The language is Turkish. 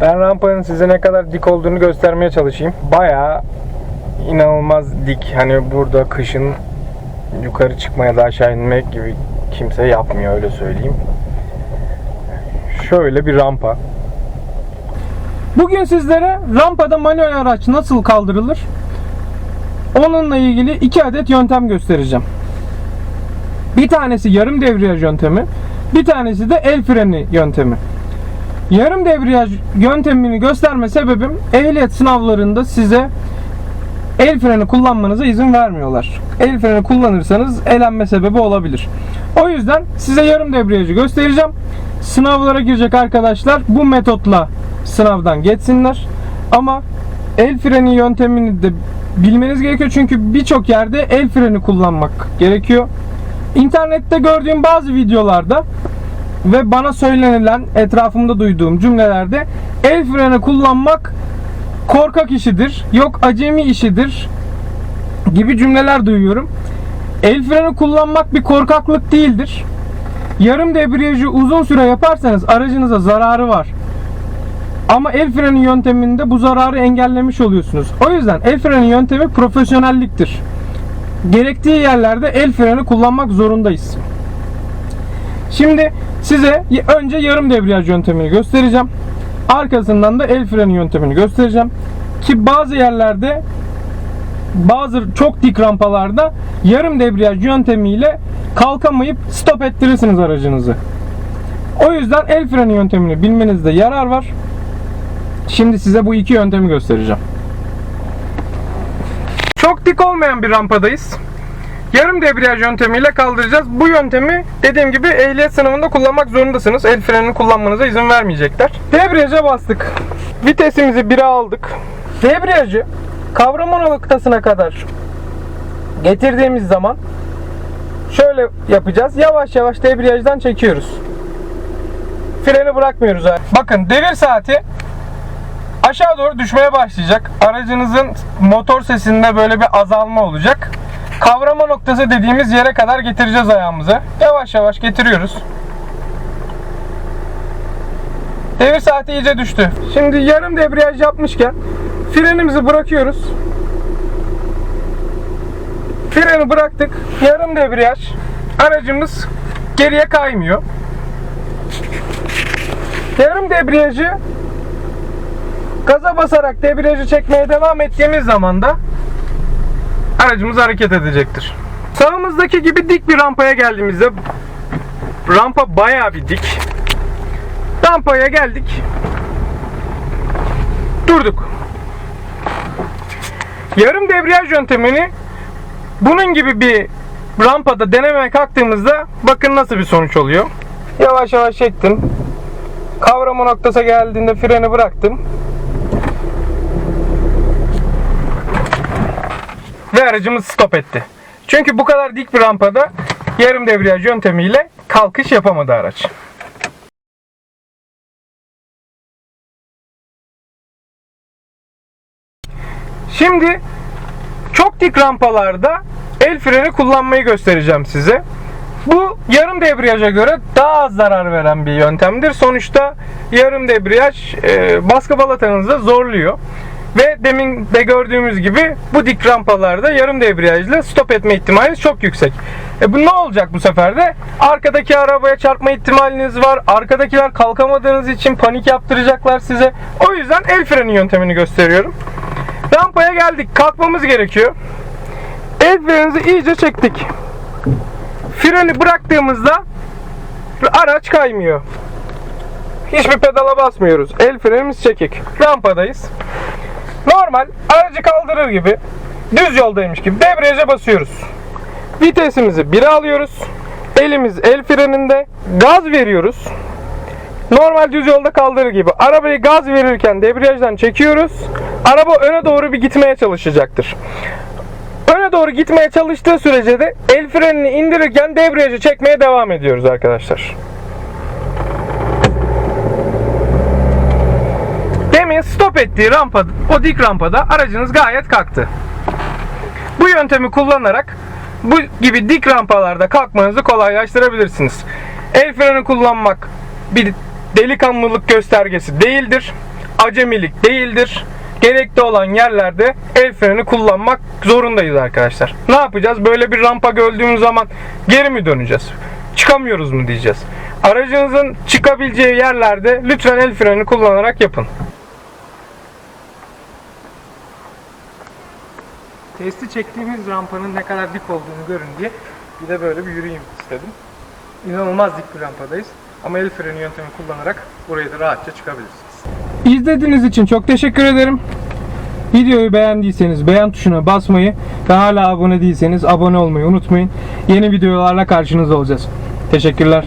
Ben rampanın size ne kadar dik olduğunu göstermeye çalışayım. Bayağı inanılmaz dik. Hani burada kışın yukarı çıkmaya da aşağı inmek gibi kimse yapmıyor öyle söyleyeyim. Şöyle bir rampa. Bugün sizlere rampada manuel araç nasıl kaldırılır? Onunla ilgili iki adet yöntem göstereceğim. Bir tanesi yarım debriyaj yöntemi, bir tanesi de el freni yöntemi. Yarım debriyaj yöntemini gösterme sebebim ehliyet sınavlarında size el freni kullanmanıza izin vermiyorlar. El freni kullanırsanız elenme sebebi olabilir. O yüzden size yarım debriyajı göstereceğim. Sınavlara girecek arkadaşlar bu metotla sınavdan geçsinler. Ama el freni yöntemini de bilmeniz gerekiyor çünkü birçok yerde el freni kullanmak gerekiyor. İnternette gördüğüm bazı videolarda ve bana söylenilen etrafımda duyduğum cümlelerde el freni kullanmak korkak işidir, yok acemi işidir gibi cümleler duyuyorum. El freni kullanmak bir korkaklık değildir. Yarım debriyajı uzun süre yaparsanız aracınıza zararı var. Ama el freni yönteminde bu zararı engellemiş oluyorsunuz. O yüzden el freni yöntemi profesyonelliktir. Gerektiği yerlerde el freni kullanmak zorundayız. Şimdi size önce yarım debriyaj yöntemini göstereceğim. Arkasından da el freni yöntemini göstereceğim. Ki bazı yerlerde bazı çok dik rampalarda yarım debriyaj yöntemiyle kalkamayıp stop ettirirsiniz aracınızı. O yüzden el freni yöntemini bilmenizde yarar var. Şimdi size bu iki yöntemi göstereceğim. Çok dik olmayan bir rampadayız. Yarım debriyaj yöntemiyle kaldıracağız. Bu yöntemi dediğim gibi ehliyet sınavında kullanmak zorundasınız. El frenini kullanmanıza izin vermeyecekler. Debriyaja bastık. Vitesimizi 1'e aldık. Debriyajı kavrama noktasına kadar getirdiğimiz zaman şöyle yapacağız. Yavaş yavaş debriyajdan çekiyoruz. Freni bırakmıyoruz. ha. Bakın devir saati aşağı doğru düşmeye başlayacak. Aracınızın motor sesinde böyle bir azalma olacak. Kavrama noktası dediğimiz yere kadar getireceğiz ayağımızı. Yavaş yavaş getiriyoruz. Devir saati iyice düştü. Şimdi yarım debriyaj yapmışken frenimizi bırakıyoruz. Freni bıraktık. Yarım debriyaj. Aracımız geriye kaymıyor. Yarım debriyajı gaza basarak debriyajı çekmeye devam ettiğimiz zaman da aracımız hareket edecektir. Sağımızdaki gibi dik bir rampaya geldiğimizde rampa bayağı bir dik. Rampaya geldik. Durduk. Yarım debriyaj yöntemini bunun gibi bir rampada denemeye kalktığımızda bakın nasıl bir sonuç oluyor. Yavaş yavaş çektim. Kavrama noktası geldiğinde freni bıraktım. Ve aracımız stop etti. Çünkü bu kadar dik bir rampada yarım debriyaj yöntemiyle kalkış yapamadı araç. Şimdi çok dik rampalarda el freni kullanmayı göstereceğim size. Bu yarım debriyaja göre daha az zarar veren bir yöntemdir. Sonuçta yarım debriyaj e, baskı balatanızı zorluyor. Ve demin de gördüğümüz gibi bu dik rampalarda yarım debriyajla stop etme ihtimaliniz çok yüksek. E bu ne olacak bu sefer de? Arkadaki arabaya çarpma ihtimaliniz var. Arkadakiler kalkamadığınız için panik yaptıracaklar size. O yüzden el freni yöntemini gösteriyorum. Rampaya geldik. Kalkmamız gerekiyor. El frenimizi iyice çektik. Freni bıraktığımızda araç kaymıyor. Hiçbir pedala basmıyoruz. El frenimiz çekik. Rampadayız. Normal aracı kaldırır gibi düz yoldaymış gibi debriyaja basıyoruz. Vitesimizi 1'e alıyoruz. Elimiz el freninde. Gaz veriyoruz. Normal düz yolda kaldırır gibi. Arabayı gaz verirken debriyajdan çekiyoruz. Araba öne doğru bir gitmeye çalışacaktır. Öne doğru gitmeye çalıştığı sürece de el frenini indirirken debriyajı çekmeye devam ediyoruz arkadaşlar. Demin stop ettiği rampa, o dik rampada aracınız gayet kalktı. Bu yöntemi kullanarak bu gibi dik rampalarda kalkmanızı kolaylaştırabilirsiniz. El freni kullanmak bir delikanlılık göstergesi değildir. Acemilik değildir. Gerekli olan yerlerde el freni kullanmak zorundayız arkadaşlar. Ne yapacağız? Böyle bir rampa gördüğümüz zaman geri mi döneceğiz? Çıkamıyoruz mu diyeceğiz. Aracınızın çıkabileceği yerlerde lütfen el freni kullanarak yapın. Testi çektiğimiz rampanın ne kadar dik olduğunu görün diye bir de böyle bir yürüyeyim istedim. İnanılmaz dik bir rampadayız. Ama el freni yöntemi kullanarak burayı da rahatça çıkabilirsiniz. İzlediğiniz için çok teşekkür ederim. Videoyu beğendiyseniz beğen tuşuna basmayı ve hala abone değilseniz abone olmayı unutmayın. Yeni videolarla karşınızda olacağız. Teşekkürler.